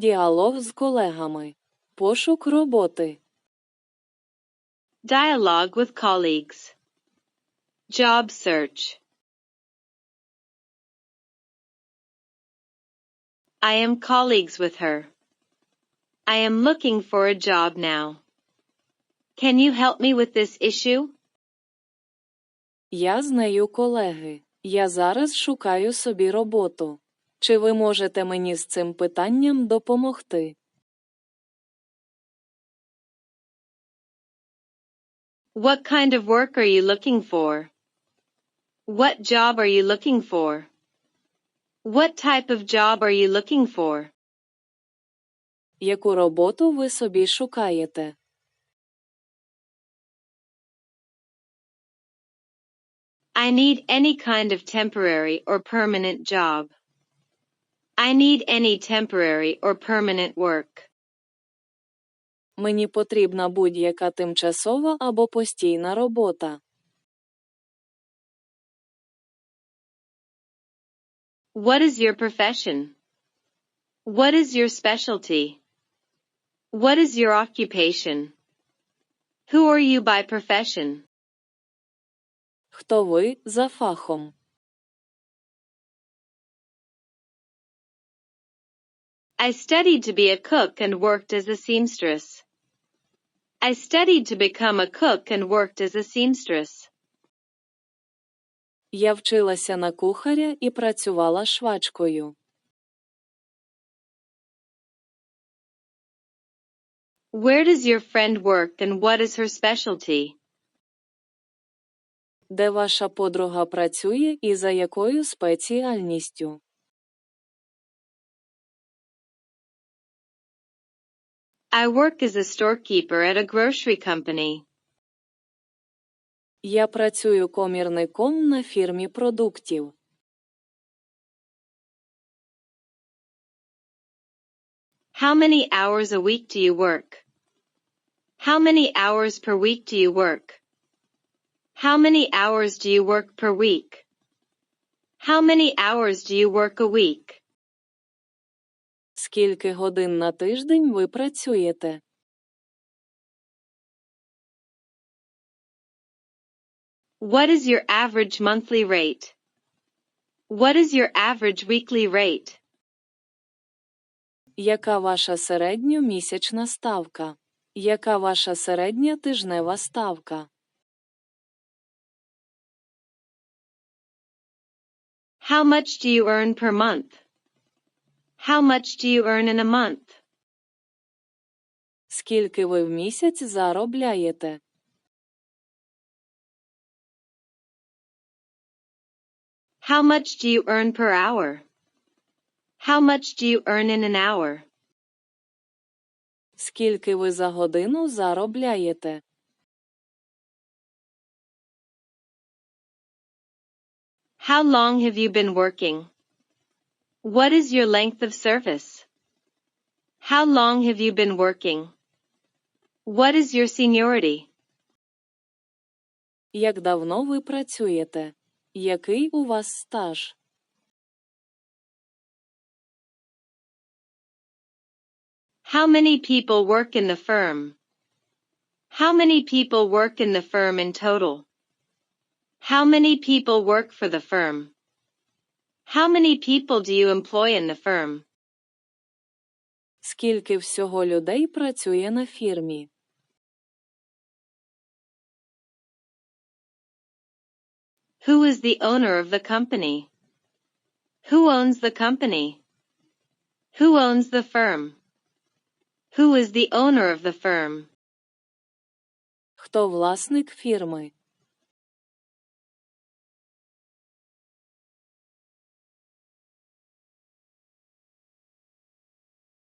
Діалог з колегами. Пошук роботи. Dialogue with colleagues. Job search. I am colleagues with her. I am looking for a job now. Can you help me with this issue? Я з нею колеги. Я зараз шукаю собі роботу. Чи ви можете мені з цим питанням допомогти? What kind of work are you looking for? What job are you looking for? What type of job are you looking for? Яку роботу ви собі шукаєте? I need any kind of temporary or permanent job. I need any temporary or permanent work. Мені потрібна будь-яка тимчасова або постійна робота. What is your profession? What is your specialty? What is your occupation? Who are you by profession? Хто ви за фахом? I studied to be a cook and worked as a seamstress. I studied to become a cook and worked as a seamstress. Я вчилася на кухаря і працювала швачкою. Where does your friend work and what is her specialty? Де ваша подруга працює і за якою спеціальністю? I work as a storekeeper at a grocery company. Я працюю комірником на фірмі продуктів. How many hours a week do you work? How many hours per week do you work? How many hours do you work per week? How many hours do you work a week? Скільки годин на тиждень ви працюєте? What is your average monthly rate? What is your average weekly rate? Яка ваша середньомісячна ставка? Яка ваша середня тижнева ставка? How much do you earn per month? How much do you earn in a month? Скільки ви в місяць заробляєте? How much do you earn per hour? How much do you earn in an hour? Скільки ви за годину заробляєте? How long have you been working? What is your length of service? How long have you been working? What is your seniority? Як давно ви працюєте? Який у вас стаж? How many people work in the firm? How many people work in the firm in total? How many people work for the firm? How many people do you employ in the firm? Скільки всього людей працює на фірмі? Who is the owner of the company? Who owns the company? Who owns the firm? Who is the owner of the firm? Хто власник фірми?